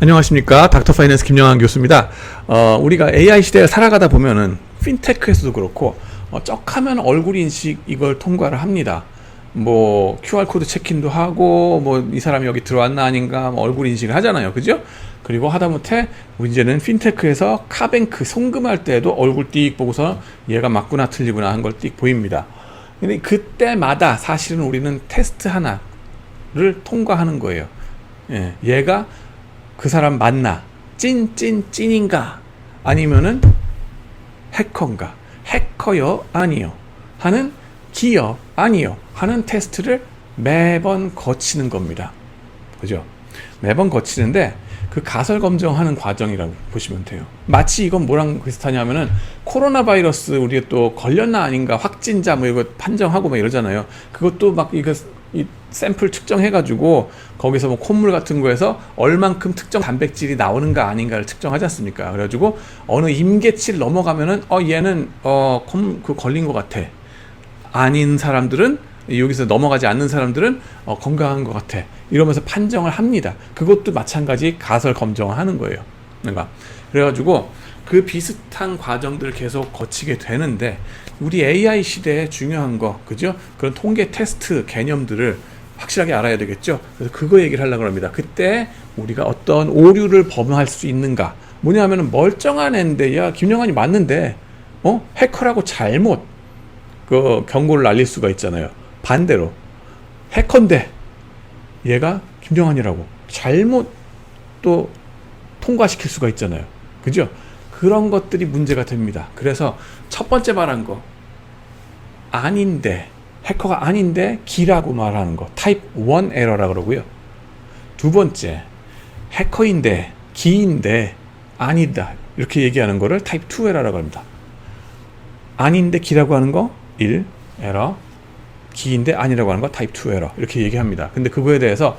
안녕하십니까. 닥터 파이낸스 김영환 교수입니다. 어, 우리가 AI 시대에 살아가다 보면은 핀테크에서도 그렇고 어, 쩍하면 얼굴 인식 이걸 통과를 합니다. 뭐 QR코드 체크인도 하고 뭐 이 사람이 여기 들어왔나 아닌가 뭐 얼굴 인식을 하잖아요. 그죠? 그리고 하다못해 이제는 핀테크에서 카뱅크 송금할 때도 얼굴 띡 보고서 얘가 맞구나 틀리구나 한 걸 띡 보입니다. 근데 그때마다 사실은 우리는 테스트 하나를 통과하는 거예요. 예, 얘가 그 사람 맞나? 찐, 찐, 찐인가? 아니면은 해커인가? 해커요? 아니요. 하는 기요? 아니요. 하는 테스트를 매번 거치는 겁니다. 그죠? 매번 거치는데 그 가설 검정하는 과정이라고 보시면 돼요. 마치 이건 뭐랑 비슷하냐면은 코로나 바이러스 우리가 또 걸렸나 아닌가 확진자 뭐 이거 판정하고 막 이러잖아요. 그것도 막 이거 이 샘플 측정해가지고 거기서 뭐 콧물 같은 거에서 얼만큼 특정 단백질이 나오는가 아닌가를 측정하지 않습니까? 그래가지고 어느 임계치를 넘어가면은 어 얘는 어그 걸린 것 같아. 아닌 사람들은 여기서 넘어가지 않는 사람들은 어, 건강한 것 같아 이러면서 판정을 합니다. 그것도 마찬가지 가설 검정을 하는 거예요. 그러니까 그래가지고 그 비슷한 과정들을 계속 거치게 되는데 우리 AI 시대에 중요한 거 그죠? 그런 통계 테스트 개념들을 확실하게 알아야 되겠죠. 그래서 그거 얘기를 하려고 합니다. 그때 우리가 어떤 오류를 범할 수 있는가? 뭐냐면은 멀쩡한 애인데 야 김영환이 맞는데 어 해커라고 잘못 그 경고를 날릴 수가 있잖아요. 반대로 해커인데 얘가 김정환이라고 잘못 또 통과시킬 수가 있잖아요. 그죠? 그런 것들이 문제가 됩니다. 그래서 첫 번째 말한 거 아닌데 해커가 아닌데 기라고 말하는 거 타입 1 에러라 그러고요. 두 번째 해커인데 기인데 아니다 이렇게 얘기하는 거를 타입 2 에러라고 합니다. 아닌데 기라고 하는 거 1 에러 기인데 아니라고 하는 거 타입 2 에러 이렇게 얘기합니다. 근데 그거에 대해서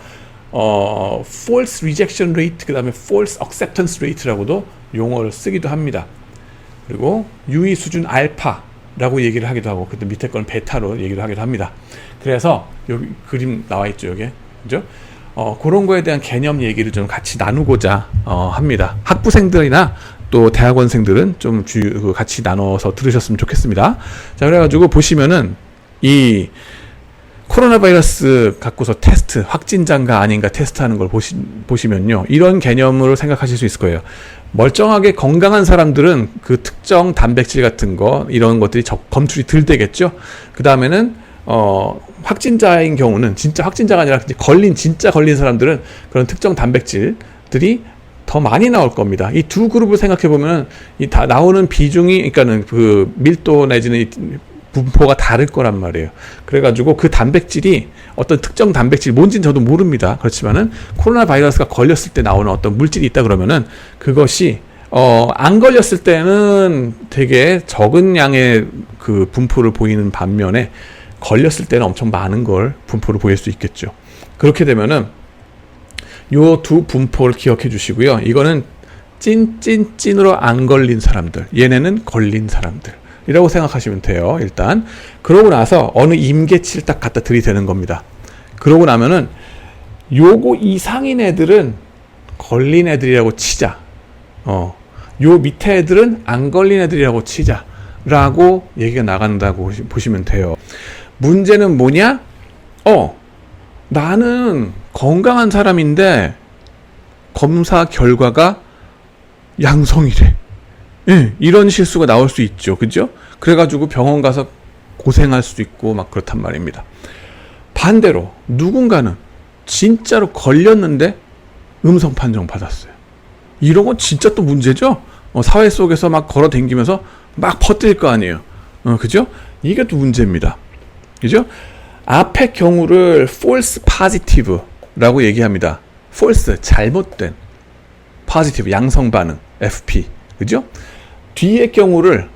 어, false rejection rate 그 다음에 false acceptance rate라고도 용어를 쓰기도 합니다. 그리고 유의 수준 알파라고 얘기를 하기도 하고 근데 밑에 거는 베타로 얘기를 하기도 합니다. 그래서 여기 그림 나와 있죠, 여기. 그죠? 어, 그런 거에 대한 개념 얘기를 좀 같이 나누고자 어, 합니다. 학부생들이나 또 대학원생들은 좀 주, 그 같이 나눠서 들으셨으면 좋겠습니다. 자, 그래가지고 보시면은 이 코로나 바이러스 갖고서 테스트, 확진자인가 아닌가 테스트하는 걸 보시, 보시면요. 이런 개념으로 생각하실 수 있을 거예요. 멀쩡하게 건강한 사람들은 그 특정 단백질 같은 거, 이런 것들이 적, 검출이 덜 되겠죠. 그 다음에는, 어, 확진자인 경우는 진짜 확진자가 아니라 걸린, 진짜 걸린 사람들은 그런 특정 단백질들이 더 많이 나올 겁니다. 이 두 그룹을 생각해 보면 이 다 나오는 비중이 그러니까는 그 밀도 내지는 이 분포가 다를 거란 말이에요. 그래가지고 그 단백질이 어떤 특정 단백질 뭔지는 저도 모릅니다. 그렇지만은 코로나 바이러스가 걸렸을 때 나오는 어떤 물질이 있다 그러면은 그것이 어, 안 걸렸을 때는 되게 적은 양의 그 분포를 보이는 반면에 걸렸을 때는 엄청 많은 걸 분포를 보일 수 있겠죠. 그렇게 되면은 요 두 분포를 기억해 주시고요. 이거는 찐찐찐으로 안 걸린 사람들, 얘네는 걸린 사람들. 이라고 생각하시면 돼요. 일단 그러고 나서 어느 임계치를 딱 갖다 들이대는 겁니다. 그러고 나면은 요거 이상인 애들은 걸린 애들이라고 치자. 어. 요 밑에 애들은 안 걸린 애들이라고 치자. 라고 얘기가 나간다고 보시면 돼요. 문제는 뭐냐? 어. 나는 건강한 사람인데 검사 결과가 양성이래. 예, 이런 실수가 나올 수 있죠. 그죠? 그래가지고 병원 가서 고생할 수도 있고 막 그렇단 말입니다. 반대로 누군가는 진짜로 걸렸는데 음성 판정 받았어요. 이런 건 진짜 또 문제죠? 어, 사회 속에서 막 걸어 댕기면서 막 퍼뜨릴 거 아니에요. 어, 그죠? 이게 또 문제입니다. 그죠? 앞의 경우를 false positive라고 얘기합니다. false, 잘못된. positive, 양성 반응, FP. 그죠? 뒤의 경우를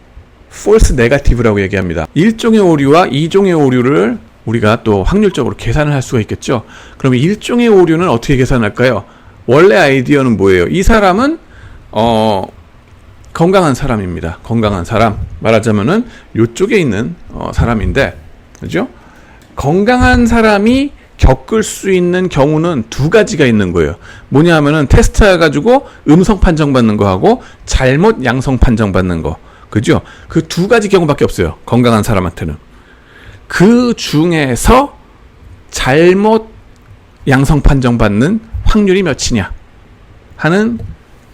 false negative라고 얘기합니다. 1종의 오류와 2종의 오류를 우리가 또 확률적으로 계산을 할 수가 있겠죠. 그러면 1종의 오류는 어떻게 계산할까요? 원래 아이디어는 뭐예요? 이 사람은 어 건강한 사람입니다. 건강한 사람. 말하자면은 요쪽에 있는 어, 사람인데 그죠? 건강한 사람이 겪을 수 있는 경우는 두 가지가 있는 거예요. 뭐냐 하면은 테스트 해가지고 음성 판정받는 거하고 잘못 양성 판정받는 거. 그죠? 그 두 가지 경우밖에 없어요. 건강한 사람한테는. 그 중에서 잘못 양성 판정받는 확률이 몇이냐 하는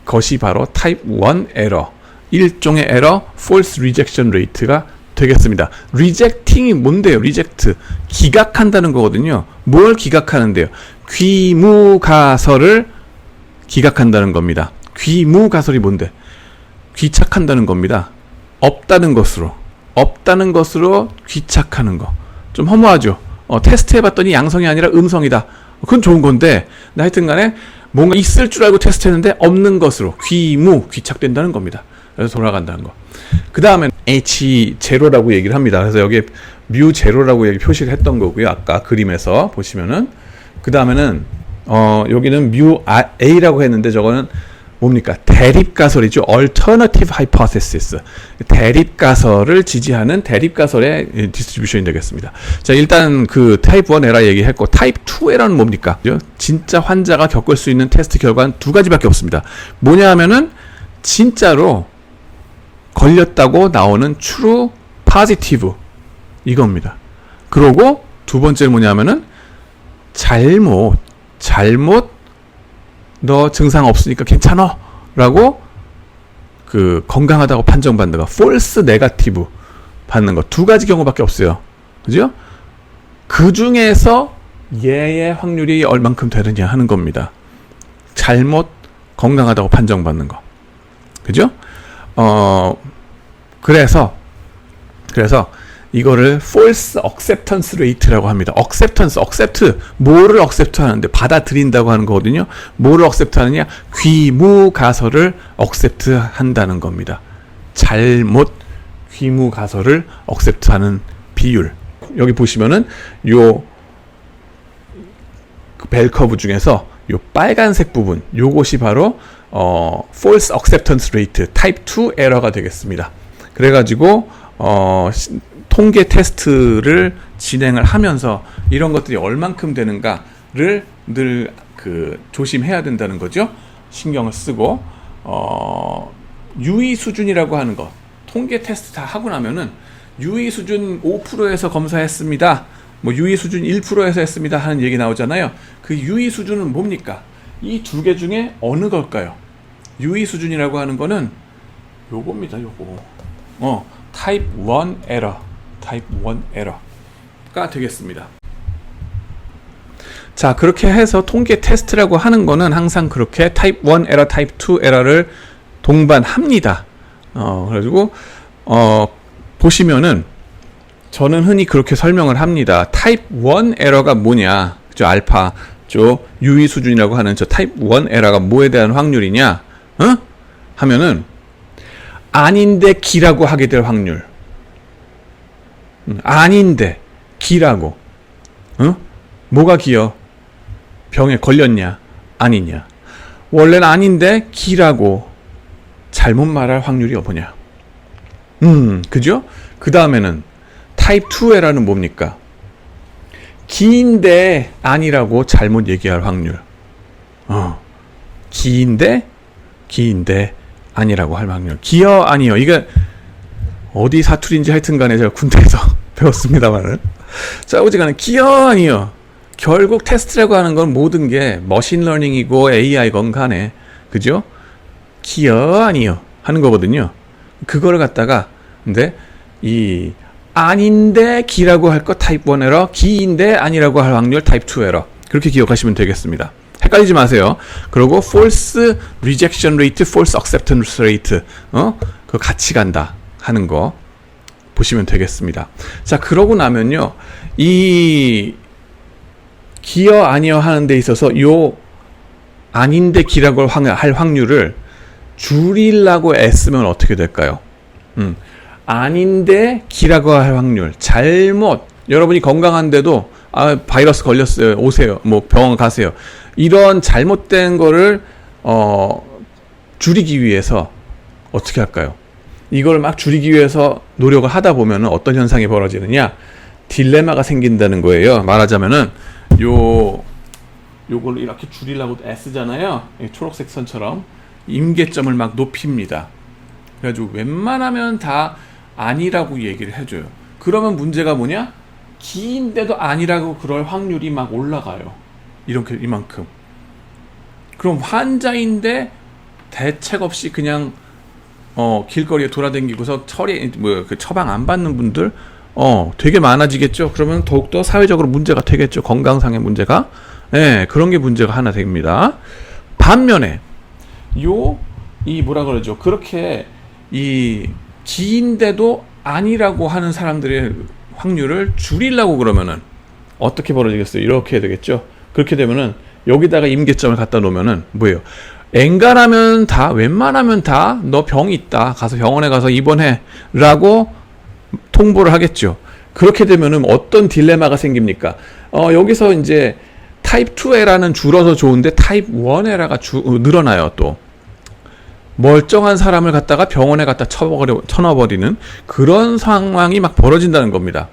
것이 바로 타입 1 에러. 일종의 에러, false rejection rate가 되겠습니다. rejecting이 뭔데요? reject. 기각한다는 거거든요. 뭘 기각하는데요? 귀무가설을 기각한다는 겁니다. 귀무가설이 뭔데? 귀착한다는 겁니다. 없다는 것으로. 없다는 것으로 귀착하는 거. 좀 허무하죠? 어, 테스트 해봤더니 양성이 아니라 음성이다. 그건 좋은 건데, 하여튼 간에 뭔가 있을 줄 알고 테스트 했는데 없는 것으로 귀무, 귀착된다는 겁니다. 그래서 돌아간다는 거. 그 다음에 H 제로라고 얘기를 합니다. 그래서 여기에 뮤 제로라고 얘기 표시를 했던 거고요. 아까 그림에서 보시면은 그 다음에는 어 여기는 뮤 A라고 했는데 저거는 뭡니까? 대립 가설이죠. alternative hypothesis. 대립 가설을 지지하는 대립 가설의 디스트리뷰션이 되겠습니다. 자, 일단 그 타입 1 에라 얘기했고 타입 2 에라는 뭡니까? 진짜 환자가 겪을 수 있는 테스트 결과는 두 가지밖에 없습니다. 뭐냐 하면은 진짜로 걸렸다고 나오는 true positive 이겁니다. 그러고 두 번째는 뭐냐면은 잘못 잘못 너 증상 없으니까 괜찮아 라고 그 건강하다고 판정받는 거 false negative 받는 거 두 가지 경우밖에 없어요. 그죠? 그 중에서 얘의 확률이 얼만큼 되느냐 하는 겁니다. 잘못 건강하다고 판정받는 거. 그죠? 어, 그래서, 그래서 이거를 false acceptance rate라고 합니다. acceptance, accept, 뭐를 accept 하는데 받아들인다고 하는 거거든요. 뭐를 accept 하느냐? 귀무가설을 accept 한다는 겁니다. 잘못 귀무가설을 accept 하는 비율. 여기 보시면은 요 벨커브 중에서 요 빨간색 부분, 요것이 바로 어, false acceptance rate, type 2 에러가 되겠습니다. 그래가지고 어, 시, 통계 테스트를 진행을 하면서 이런 것들이 얼만큼 되는가를 늘 그 조심해야 된다는 거죠. 신경을 쓰고 어, 유의 수준이라고 하는 것, 통계 테스트 다 하고 나면은 유의 수준 5%에서 검사했습니다. 뭐 유의 수준 1%에서 했습니다 하는 얘기 나오잖아요. 그 유의 수준은 뭡니까? 이 두 개 중에 어느 걸까요? 유의 수준이라고 하는 거는 요겁니다. 요거. 어, 타입 1 에러. 타입 1 에러가 되겠습니다. 자, 그렇게 해서 통계 테스트라고 하는 거는 항상 그렇게 타입 1 에러, 타입 2 에러를 동반합니다. 어, 그래가지고 어, 보시면은 저는 흔히 그렇게 설명을 합니다. 타입 1 에러가 뭐냐? 저 알파, 저 유의 수준이라고 하는 저 타입 1 에러가 뭐에 대한 확률이냐? 어? 하면은 아닌데 기라고 하게 될 확률. 음, 아닌데 기라고. 어? 뭐가 기여? 병에 걸렸냐? 아니냐? 원래는 아닌데 기라고 잘못 말할 확률이 뭐냐? 음, 그죠? 그 다음에는 타입 2에라는 뭡니까? 기인데 아니라고 잘못 얘기할 확률. 어. 기인데 기인데 아니라고 할 확률. 기어 아니요. 이게 어디 사투리인지 하여튼 간에 제가 군대에서 배웠습니다만은. 자, 오지간에 기어 아니요. 결국 테스트라고 하는 건 모든 게 머신러닝이고 AI건 간에 그죠? 기어 아니요 하는 거거든요. 그거를 갖다가 근데 이 아닌데 기라고 할 거 타입 1 에러, 기인데 아니라고 할 확률 타입 2 에러. 그렇게 기억하시면 되겠습니다. 헷갈리지 마세요. 그리고 false rejection rate, false acceptance rate. 어? 그 같이 간다 하는 거 보시면 되겠습니다. 자, 그러고 나면요. 이 기어 아니어 하는 데 있어서 요 아닌데 기라고 할 확률을 줄이려고 애쓰면 어떻게 될까요? 음. 아닌데 기라고 할 확률 잘못 여러분이 건강한데도 아 바이러스 걸렸어요 오세요 뭐 병원 가세요 이런 잘못된 거를 어 줄이기 위해서 어떻게 할까요? 이걸 막 줄이기 위해서 노력을 하다 보면 어떤 현상이 벌어지느냐 딜레마가 생긴다는 거예요. 말하자면은 요 요걸 이렇게 줄이려고. 이 초록색 선처럼 임계점을 막 높입니다. 그래가지고 웬만하면 다 아니라고 얘기를 해줘요. 그러면 문제가 뭐냐? 기인데도 아니라고 그럴 확률이 막 올라가요. 이렇게 이만큼. 그럼 환자인데 대책 없이 그냥 어 길거리에 돌아다니고서 처리 뭐그 처방 안 받는 분들 어 되게 많아지겠죠. 그러면 더욱더 사회적으로 문제가 되겠죠. 건강상의 문제가. 예, 그런 게 문제가 하나 됩니다. 반면에 요 이 뭐라 그러죠? 그렇게 이 기인데도 아니라고 하는 사람들의 확률을 줄이려고 그러면은 어떻게 벌어지겠어요? 이렇게 해야 되겠죠. 그렇게 되면은 여기다가 임계점을 갖다 놓으면은 뭐예요? 엔간하면 다 웬만하면 다 너 병이 있다. 가서 병원에 가서 입원해라고 통보를 하겠죠. 그렇게 되면은 어떤 딜레마가 생깁니까? 어, 여기서 이제 타입 2에라는 줄어서 좋은데 타입 1에라가 주, 어, 늘어나요 또. 멀쩡한 사람을 갖다가 병원에 갖다 쳐버려, 쳐넣어버리는 그런 상황이 막 벌어진다는 겁니다.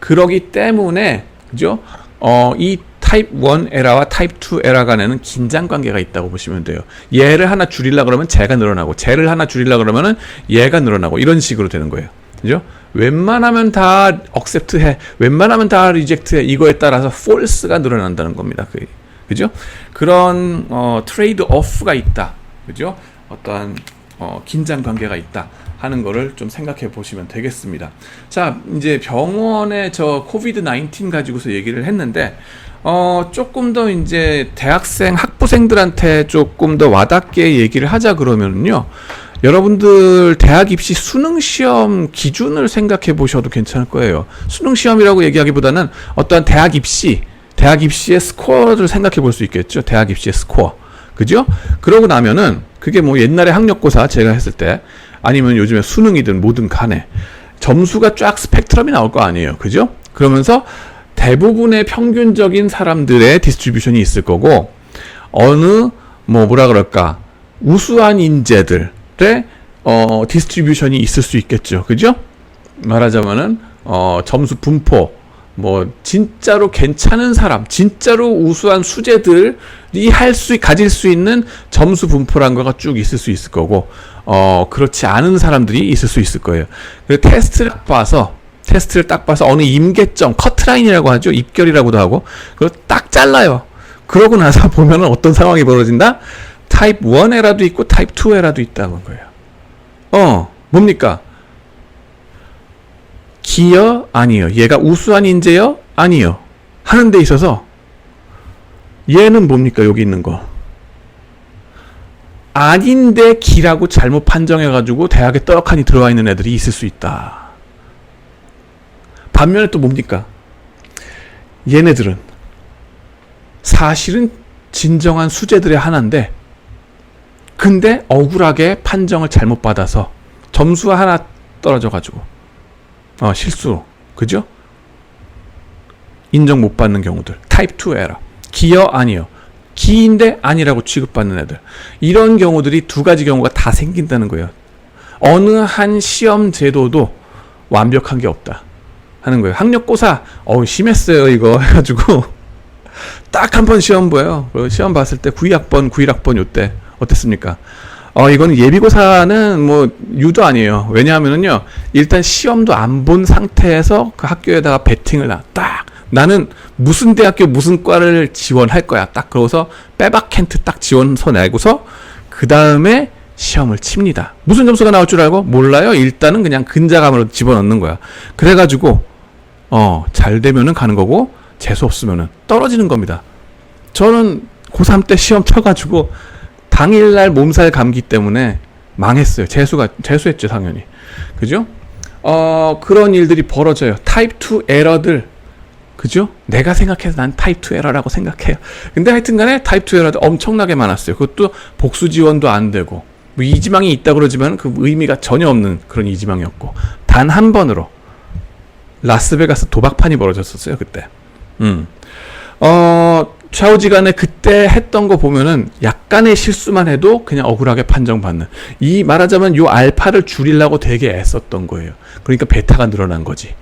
그러기 때문에, 그죠? 어, 이 타입 1 에라와 타입 2 에라 간에는 긴장 관계가 있다고 보시면 돼요. 얘를 하나 줄이려 그러면 쟤가 늘어나고, 쟤를 하나 줄이려 그러면은 얘가 늘어나고, 이런 식으로 되는 거예요. 그죠? 웬만하면 다 accept 해. 웬만하면 다 reject 해. 이거에 따라서 false가 늘어난다는 겁니다. 그, 그죠? 그런, 어, 트레이드 오프가 있다. 그죠? 어떠한 어, 긴장 관계가 있다 하는 거를 좀 생각해 보시면 되겠습니다. 자, 이제 병원에 저 코비드 19 가지고서 얘기를 했는데 어, 조금 더 이제 대학생 학부생들한테 조금 더 와닿게 얘기를 하자 그러면요. 여러분들 대학 입시 수능 시험 기준을 생각해 보셔도 괜찮을 거예요. 수능 시험이라고 얘기하기보다는 어떠한 대학 입시, 대학 입시의 스코어를 생각해 볼 수 있겠죠. 대학 입시의 스코어. 그죠? 그러고 나면은 그게 뭐 옛날에 학력고사 제가 했을 때 아니면 요즘에 수능이든 뭐든 간에 점수가 쫙 스펙트럼이 나올 거 아니에요. 그죠? 그러면서 대부분의 평균적인 사람들의 디스트리뷰션이 있을 거고 어느 뭐 뭐라 그럴까 우수한 인재들의 어 디스트리뷰션이 있을 수 있겠죠. 그죠? 말하자면은 어 점수 분포 뭐 진짜로 괜찮은 사람, 진짜로 우수한 수재들이 할 수 가질 수 있는 점수 분포란 거가 쭉 있을 수 있을 거고 어 그렇지 않은 사람들이 있을 수 있을 거예요. 그 테스트를 딱 봐서 테스트를 딱 봐서 어느 임계점, 커트라인이라고 하죠. 입결이라고도 하고 그걸 딱 잘라요. 그러고 나서 보면은 어떤 상황이 벌어진다? 타입 1에라도 있고 타입 2에라도 있다는 거예요. 어, 뭡니까? 기여 아니요. 얘가 우수한 인재요? 아니요. 하는 데 있어서 얘는 뭡니까? 여기 있는 거. 아닌데 기라고 잘못 판정해 가지고 대학에 떡하니 들어와 있는 애들이 있을 수 있다. 반면에 또 뭡니까? 얘네들은 사실은 진정한 수재들의 하나인데 근데 억울하게 판정을 잘못 받아서 점수가 하나 떨어져 가지고 어, 실수로. 그죠? 인정 못 받는 경우들. 타입 2 에러. 기여 아니요. 기인데 아니라고 취급받는 애들. 이런 경우들이 두 가지 경우가 다 생긴다는 거예요. 어느 한 시험 제도도 완벽한 게 없다. 하는 거예요. 학력고사, 어우, 심했어요, 이거. 해가지고. 딱 한 번 시험 봐요. 시험 봤을 때 9학번, 9일학번 요때. 어땠습니까? 어, 이거는 예비고사는 뭐 유도 아니에요. 왜냐하면은요, 일단 시험도 안 본 상태에서 그 학교에다가 베팅을 나, 딱. 나는 무슨 대학교 무슨 과를 지원할 거야. 딱 그러고서 빼박 캔트 딱 지원서 내고서 그 다음에 시험을 칩니다. 무슨 점수가 나올 줄 알고? 몰라요. 일단은 그냥 근자감으로 집어넣는 거야. 그래가지고, 어, 잘 되면은 가는 거고, 재수 없으면은 떨어지는 겁니다. 저는 고3 때 시험 쳐가지고, 당일날 몸살 감기 때문에 망했어요. 재수가 재수했죠, 당연히. 그죠? 어, 그런 일들이 벌어져요. 타입 2 에러들. 그죠? 내가 생각해서 난 타입 2 에러라고 생각해요. 근데 하여튼 간에 타입 2 에러들 엄청나게 많았어요. 그것도 복수 지원도 안 되고. 뭐 이지망이 있다 그러지만 그 의미가 전혀 없는 그런 이지망이었고. 단 한 번으로 라스베가스 도박판이 벌어졌었어요, 그때. 음. 어, 좌우지간에 그때 했던 거 보면은 약간의 실수만 해도 그냥 억울하게 판정받는 이 말하자면 요 알파를 줄이려고 되게 애썼던 거예요. 그러니까 베타가 늘어난 거지.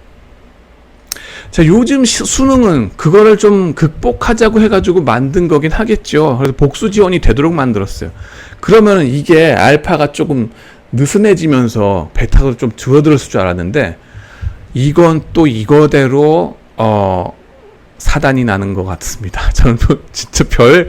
자, 요즘 시- 수능은 그거를 좀 극복하자고 해가지고 만든 거긴 하겠죠. 그래서 복수 지원이 되도록 만들었어요. 그러면은 이게 알파가 조금 느슨해지면서 베타가 좀 줄어들었을 줄 알았는데 이건 또 이거대로 어 사단이 나는 것 같습니다. 저는 또 진짜 별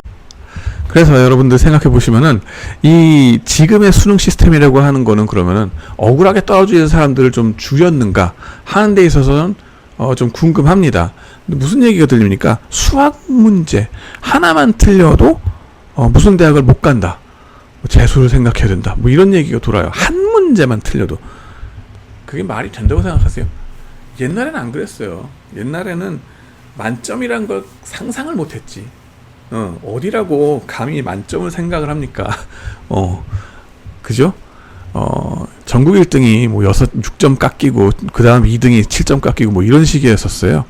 그래서 여러분들 생각해 보시면은 이 지금의 수능 시스템이라고 하는 거는 그러면은 억울하게 떨어지는 사람들을 좀 줄였는가 하는 데 있어서는 어 좀 궁금합니다. 무슨 얘기가 들립니까? 수학 문제 하나만 틀려도 어 무슨 대학을 못 간다. 뭐 재수를 생각해야 된다. 뭐 이런 얘기가 돌아요. 한 문제만 틀려도 그게 말이 된다고 생각하세요? 옛날에는 안 그랬어요. 옛날에는 만점이란 걸 상상을 못 했지. 어, 어디라고 감히 만점을 생각을 합니까? 어, 그죠? 어, 전국 1등이 뭐 6, 6점 깎이고, 그 다음 2등이 7점 깎이고, 뭐 이런 식이었었어요.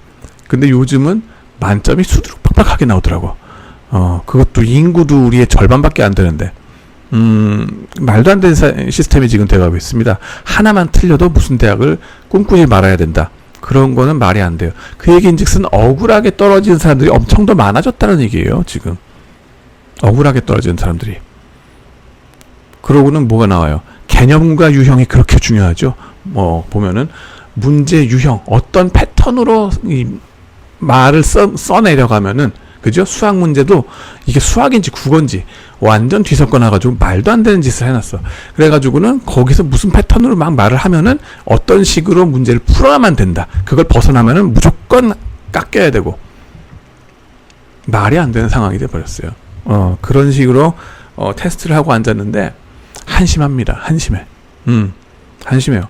근데 요즘은 만점이 수두룩 팍팍하게 나오더라고. 어, 그것도 인구도 우리의 절반밖에 안 되는데. 음, 말도 안 되는 사- 시스템이 지금 돼가고 있습니다. 하나만 틀려도 무슨 대학을 꿈꾸지 말아야 된다. 그런 거는 말이 안 돼요. 그 얘기인 즉슨 억울하게 떨어지는 사람들이 엄청 더 많아졌다는 얘기예요, 지금. 억울하게 떨어지는 사람들이. 그러고는 뭐가 나와요? 개념과 유형이 그렇게 중요하죠. 뭐, 보면은, 문제 유형, 어떤 패턴으로 이 말을 써, 써내려가면은, 그죠? 수학 문제도 이게 수학인지 국어인지 완전 뒤섞어 놔가지고 말도 안 되는 짓을 해놨어. 그래가지고는 거기서 무슨 패턴으로 막 말을 하면은 어떤 식으로 문제를 풀어야만 된다. 그걸 벗어나면은 무조건 깎여야 되고 말이 안 되는 상황이 돼버렸어요. 어 그런 식으로 어, 테스트를 하고 앉았는데 한심합니다. 한심해. 음 한심해요.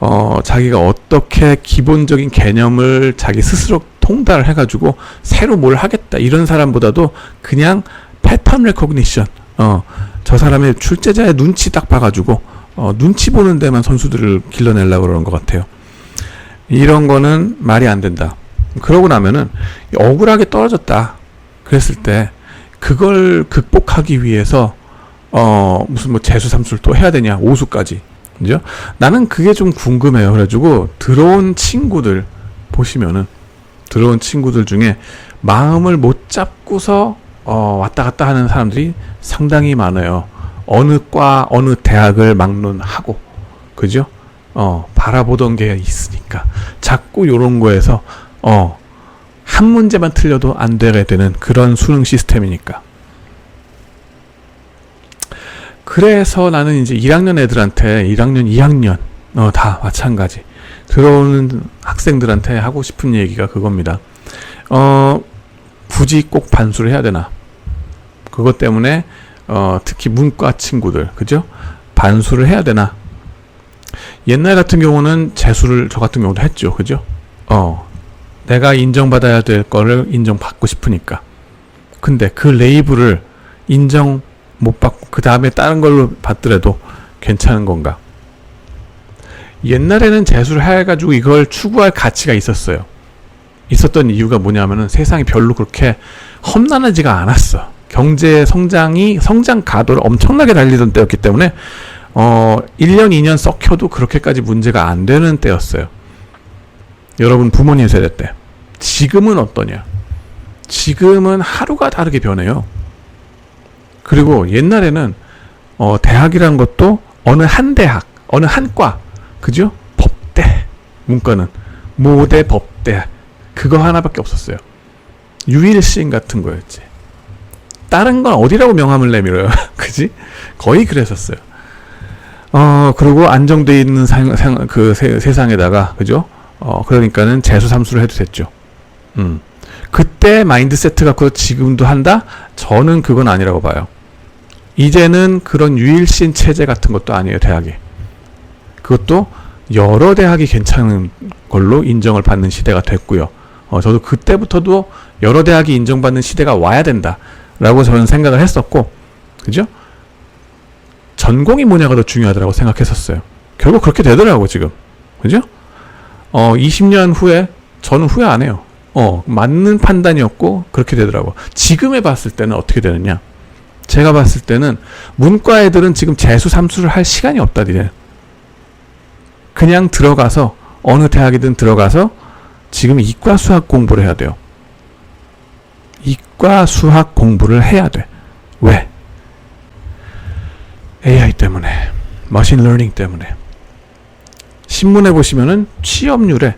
어 자기가 어떻게 기본적인 개념을 자기 스스로 통달을 해가지고 새로 뭘 하겠다 이런 사람보다도 그냥 패턴 레코그니션 어 저 사람의 출제자의 눈치 딱 봐가지고 어 눈치 보는 데만 선수들을 길러내려고 그러는 것 같아요. 이런 거는 말이 안 된다. 그러고 나면은 억울하게 떨어졌다. 그랬을 때 그걸 극복하기 위해서 어 무슨 뭐 재수 삼수를 또 해야 되냐 오수까지 그죠? 나는 그게 좀 궁금해요. 그래가지고 들어온 친구들 보시면은 들어온 친구들 중에 마음을 못 잡고서 어, 왔다 갔다 하는 사람들이 상당히 많아요. 어느 과, 어느 대학을 막론하고, 그죠? 어, 바라보던 게 있으니까. 자꾸 요런 거에서, 어, 한 문제만 틀려도 안 되게 되는 그런 수능 시스템이니까. 그래서 나는 이제 1학년 애들한테 1학년, 2학년, 어, 다 마찬가지. 들어오는 학생들한테 하고 싶은 얘기가 그겁니다. 어, 굳이 꼭 반수를 해야 되나? 그것 때문에 어, 특히 문과 친구들, 그죠? 반수를 해야 되나? 옛날 같은 경우는 재수를 저 같은 경우도 했죠, 그죠? 어, 내가 인정받아야 될 거를 인정받고 싶으니까. 근데 그 레이블을 인정 못 받고 그 다음에 다른 걸로 받더라도 괜찮은 건가? 옛날에는 재수를 해가지고 이걸 추구할 가치가 있었어요. 있었던 이유가 뭐냐면은 세상이 별로 그렇게 험난하지가 않았어. 경제 성장이 성장 가도를 엄청나게 달리던 때였기 때문에 어 1년 2년 썩혀도 그렇게까지 문제가 안 되는 때였어요. 여러분 부모님 세대 때. 지금은 어떠냐? 지금은 하루가 다르게 변해요. 그리고 옛날에는 어 대학이라는 것도 어느 한 대학, 어느 한 과, 그죠? 법대, 문과는 모대 법대 그거 하나밖에 없었어요. 유일신 같은 거였지. 다른 건 어디라고 명함을 내밀어요. 그지? 거의 그랬었어요. 어, 그리고 안정돼 있는 상, 상, 그 세, 세상에다가, 그죠? 어, 그러니까는 재수 삼수를 해도 됐죠. 음. 그때 마인드 세트 갖고 지금도 한다? 저는 그건 아니라고 봐요. 이제는 그런 유일신 체제 같은 것도 아니에요, 대학이. 그것도 여러 대학이 괜찮은 걸로 인정을 받는 시대가 됐고요. 어, 저도 그때부터도 여러 대학이 인정받는 시대가 와야 된다라고 저는 생각을 했었고, 그죠? 전공이 뭐냐가 더 중요하다고 생각했었어요. 결국 그렇게 되더라고 지금, 그죠? 어, 20년 후에 저는 후회 안 해요. 어, 맞는 판단이었고 그렇게 되더라고. 지금에 봤을 때는 어떻게 되느냐? 제가 봤을 때는 문과 애들은 지금 재수 삼수를 할 시간이 없다 니네. 그냥 들어가서 어느 대학이든 들어가서 지금 이과 수학 공부를 해야 돼요. 이과 수학 공부를 해야 돼. 왜? AI 때문에, 머신 러닝 때문에. 신문에 보시면은 취업률에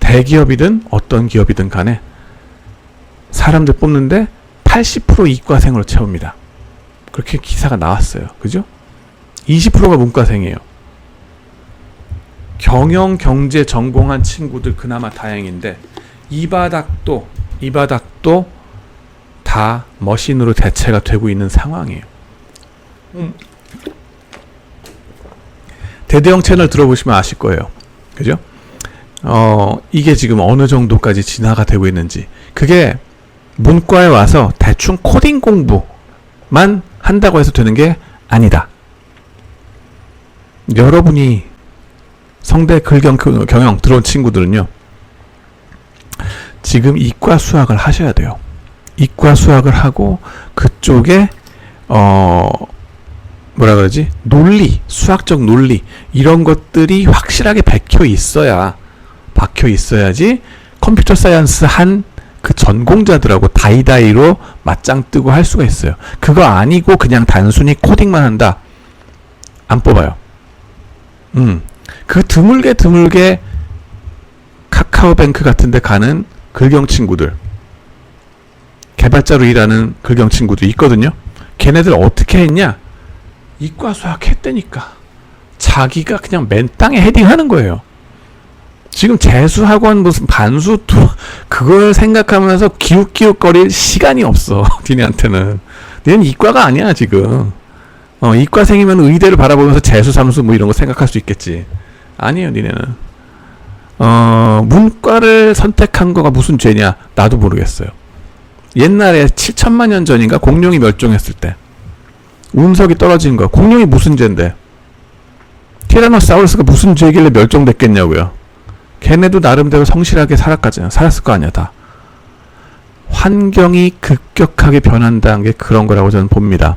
대기업이든 어떤 기업이든 간에 사람들 뽑는데 80% 이과생으로 채웁니다. 그렇게 기사가 나왔어요. 그죠? 20%가 문과생이에요. 경영 경제 전공한 친구들 그나마 다행인데 이 바닥도 이 바닥도 다 머신으로 대체가 되고 있는 상황이에요. 음. 대대형 채널 들어보시면 아실 거예요. 그죠? 어, 이게 지금 어느 정도까지 진화가 되고 있는지. 그게 문과에 와서 대충 코딩 공부만 한다고 해서 되는 게 아니다. 여러분이 성대 글경 그 경영 들어온 친구들은요. 지금 이과 수학을 하셔야 돼요. 이과 수학을 하고 그쪽에 어 뭐라 그러지? 논리, 수학적 논리 이런 것들이 확실하게 박혀 있어야 박혀 있어야지 컴퓨터 사이언스 한 그 전공자들하고 다이다이로 맞짱 뜨고 할 수가 있어요. 그거 아니고 그냥 단순히 코딩만 한다. 안 뽑아요. 음. 그 드물게 드물게 카카오뱅크 같은 데 가는 글경 친구들 개발자로 일하는 글경 친구도 있거든요. 걔네들 어떻게 했냐? 이과 수학 했다니까. 자기가 그냥 맨 땅에 헤딩하는 거예요. 지금 재수학원 무슨 반수 두 그걸 생각하면서 기웃기웃거릴 시간이 없어. 니네한테는. 니는 이과가 아니야 지금. 어, 이과생이면 의대를 바라보면서 재수 삼수 뭐 이런 거 생각할 수 있겠지. 아니에요, 니네는. 어, 문과를 선택한 거가 무슨 죄냐? 나도 모르겠어요. 옛날에 7천만 년 전인가 공룡이 멸종했을 때 운석이 떨어진 거야. 공룡이 무슨 죄인데? 티라노사우루스가 무슨 죄길래 멸종됐겠냐고요. 걔네도 나름대로 성실하게 살았까지 살았을 거 아니야 다. 환경이 급격하게 변한다는 게 그런 거라고 저는 봅니다.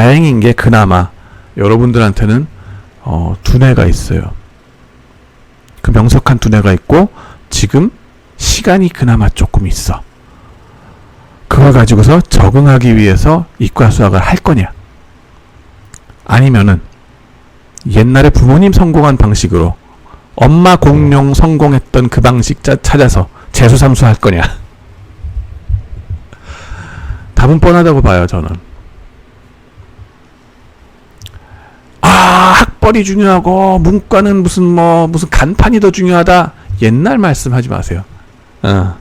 다행인 게 그나마 여러분들한테는 어, 두뇌가 있어요. 그 명석한 두뇌가 있고 지금 시간이 그나마 조금 있어. 그걸 가지고서 적응하기 위해서 이과 수학을 할 거냐? 아니면은 옛날에 부모님 성공한 방식으로 엄마 공룡 성공했던 그 방식 짜- 찾아서 재수 삼수 할 거냐? 답은 뻔하다고 봐요, 저는. 학벌이 중요하고 문과는 무슨 뭐 무슨 간판이 더 중요하다. 옛날 말씀하지 마세요. 어.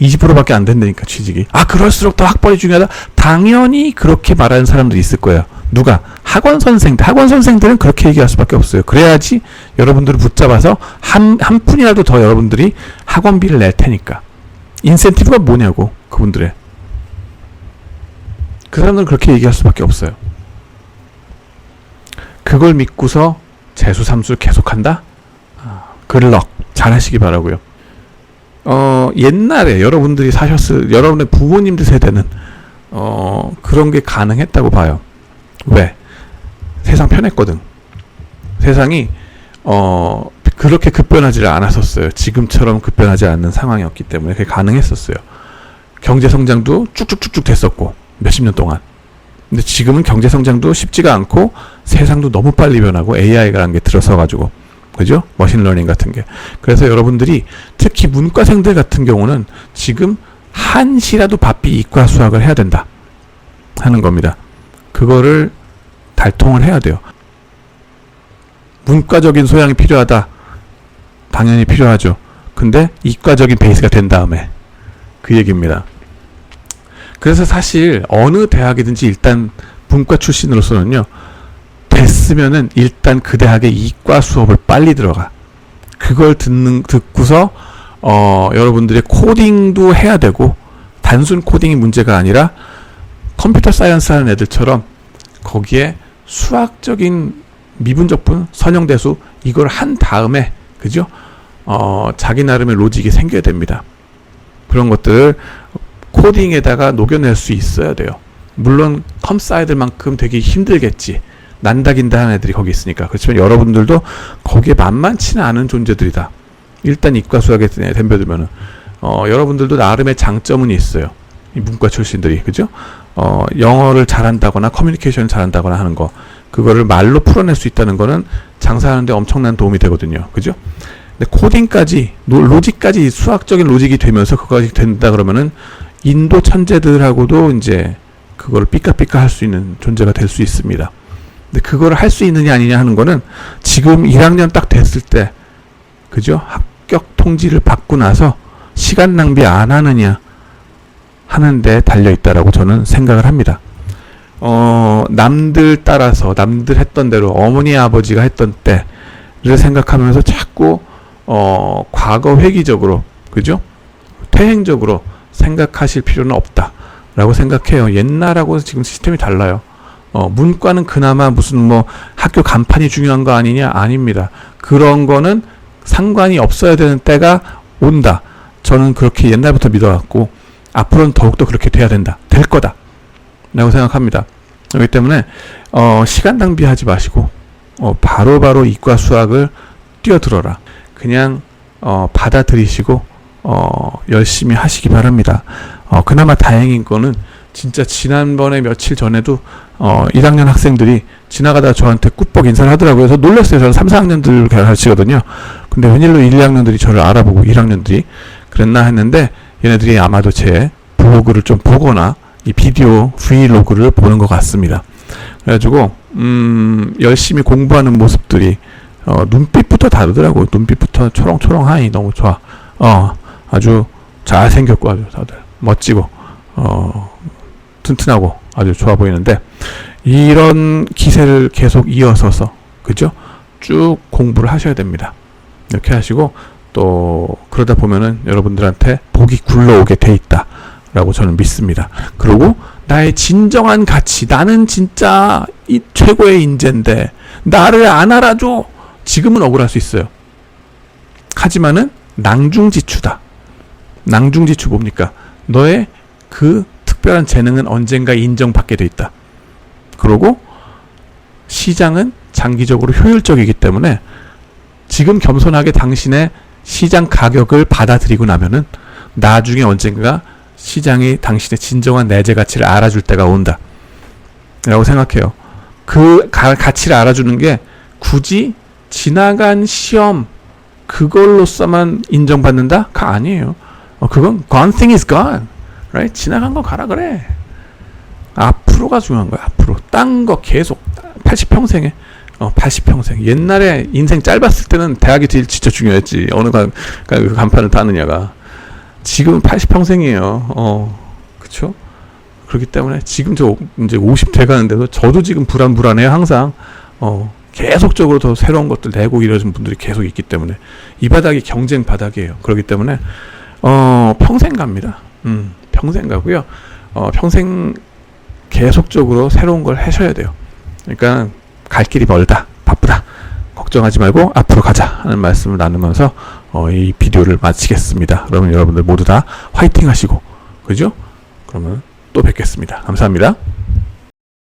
20%밖에 안 된다니까 취직이. 아 그럴수록 더 학벌이 중요하다. 당연히 그렇게 말하는 사람도 있을 거예요. 누가 학원 선생들, 학원 선생들은 그렇게 얘기할 수밖에 없어요. 그래야지 여러분들을 붙잡아서 한 한 푼이라도 더 여러분들이 학원비를 낼 테니까. 인센티브가 뭐냐고 그분들의. 그 사람들은 그렇게 얘기할 수밖에 없어요. 그걸 믿고서 재수 삼수를 계속한다? 아, 글럭 잘하시기 바라고요. 어, 옛날에 여러분들이 사셨을 여러분의 부모님들 세대는 어, 그런 게 가능했다고 봐요. 왜? 세상 편했거든. 세상이 어, 그렇게 급변하지를 않았었어요. 지금처럼 급변하지 않는 상황이었기 때문에 그게 가능했었어요. 경제 성장도 쭉쭉쭉쭉 됐었고 몇십 년 동안. 근데 지금은 경제 성장도 쉽지가 않고 세상도 너무 빨리 변하고 AI라는 게 들어서 가지고 그죠? 머신러닝 같은 게. 그래서 여러분들이 특히 문과생들 같은 경우는 지금 한시라도 바삐 이과 수학을 해야 된다 하는 겁니다. 그거를 달통을 해야 돼요. 문과적인 소양이 필요하다. 당연히 필요하죠. 근데 이과적인 베이스가 된 다음에 그 얘기입니다. 그래서 사실 어느 대학이든지 일단 문과 출신으로서는요. 됐으면은 일단 그 대학에 이과 수업을 빨리 들어가. 그걸 듣는 듣고서 어 여러분들의 코딩도 해야 되고 단순 코딩이 문제가 아니라 컴퓨터 사이언스 하는 애들처럼 거기에 수학적인 미분적분, 선형대수 이걸 한 다음에 그죠? 어 자기 나름의 로직이 생겨야 됩니다. 그런 것들 코딩에다가 녹여낼 수 있어야 돼요. 물론 컴사이들만큼 되게 힘들겠지. 난다긴다 하는 애들이 거기 있으니까. 그렇지만 여러분들도 거기에 만만치는 않은 존재들이다. 일단 이과 수학에 덤벼들면은 어, 여러분들도 나름의 장점은 있어요. 이 문과 출신들이 그죠? 어, 영어를 잘한다거나 커뮤니케이션을 잘한다거나 하는 거 그거를 말로 풀어낼 수 있다는 거는 장사하는데 엄청난 도움이 되거든요. 그죠? 근데 코딩까지 노- 로직까지 수학적인 로직이 되면서 그거까지 된다 그러면은 인도 천재들하고도 이제 그걸 삐까삐까 할 수 있는 존재가 될 수 있습니다. 근데 그걸 할 수 있느냐 아니냐 하는 거는 지금 1학년 딱 됐을 때 그죠? 합격 통지를 받고 나서 시간 낭비 안 하느냐 하는데 달려 있다라고 저는 생각을 합니다. 어, 남들 따라서 남들 했던 대로 어머니 아버지가 했던 때를 생각하면서 자꾸 어, 과거 회기적으로 그죠? 퇴행적으로 생각하실 필요는 없다라고 생각해요. 옛날하고 지금 시스템이 달라요. 어, 문과는 그나마 무슨 뭐 학교 간판이 중요한 거 아니냐? 아닙니다. 그런 거는 상관이 없어야 되는 때가 온다. 저는 그렇게 옛날부터 믿어왔고 앞으로는 더욱더 그렇게 돼야 된다. 될 거다. 라고 생각합니다. 그렇기 때문에 어, 시간 낭비하지 마시고 어, 바로바로 이과 수학을 뛰어들어라. 그냥 어, 받아들이시고 어, 열심히 하시기 바랍니다. 어, 그나마 다행인 거는 진짜 지난번에 며칠 전에도 어, 1학년 학생들이 지나가다 저한테 꾸벅 인사를 하더라고요. 그래서 놀랐어요. 저는 3, 4학년들 가르치거든요. 근데 웬일로 1, 2학년들이 저를 알아보고 1학년들이 그랬나 했는데 얘네들이 아마도 제 블로그를 좀 보거나 이 비디오 브이로그를 보는 것 같습니다. 그래가지고 음, 열심히 공부하는 모습들이 어, 눈빛부터 다르더라고요. 눈빛부터 초롱초롱하니 너무 좋아. 어, 아주 잘생겼고 아주 다들 멋지고 어, 튼튼하고 아주 좋아 보이는데 이런 기세를 계속 이어서서 그죠? 쭉 공부를 하셔야 됩니다. 이렇게 하시고 또 그러다 보면은 여러분들한테 복이 굴러오게 돼 있다 라고 저는 믿습니다. 그리고 나의 진정한 가치, 나는 진짜 이 최고의 인재인데 나를 안 알아줘. 지금은 억울할 수 있어요. 하지만은 낭중지추다. 낭중지추 뭡니까? 너의 그 특별한 재능은 언젠가 인정받게 돼 있다. 그리고 시장은 장기적으로 효율적이기 때문에 지금 겸손하게 당신의 시장 가격을 받아들이고 나면은 나중에 언젠가 시장이 당신의 진정한 내재 가치를 알아줄 때가 온다. 라고 생각해요. 그 가, 가치를 알아주는 게 굳이 지나간 시험 그걸로서만 인정받는다? 가 아니에요. 어, 그건 gone thing is gone. Right? 지나간 거 가라 그래. 앞으로가 중요한 거야. 앞으로. 딴 거 계속 80평생에 어, 80평생. 옛날에 인생 짧았을 때는 대학이 제일 진짜 중요했지. 어느 간, 그 간판을 따느냐가. 지금은 80평생이에요. 어, 그쵸? 그렇기 때문에 지금 저 이제 50 돼 가는데도 저도 지금 불안불안해요. 항상. 어, 계속적으로 더 새로운 것들 내고 이러신 분들이 계속 있기 때문에 이 바닥이 경쟁 바닥이에요. 그렇기 때문에 어, 평생 갑니다. 음, 평생 가고요. 어, 평생 계속적으로 새로운 걸 하셔야 돼요. 그러니까 갈 길이 멀다, 바쁘다, 걱정하지 말고 앞으로 가자 하는 말씀을 나누면서 어, 이 비디오를 마치겠습니다. 그러면 여러분들 모두 다 화이팅 하시고, 그죠? 그러면 또 뵙겠습니다. 감사합니다.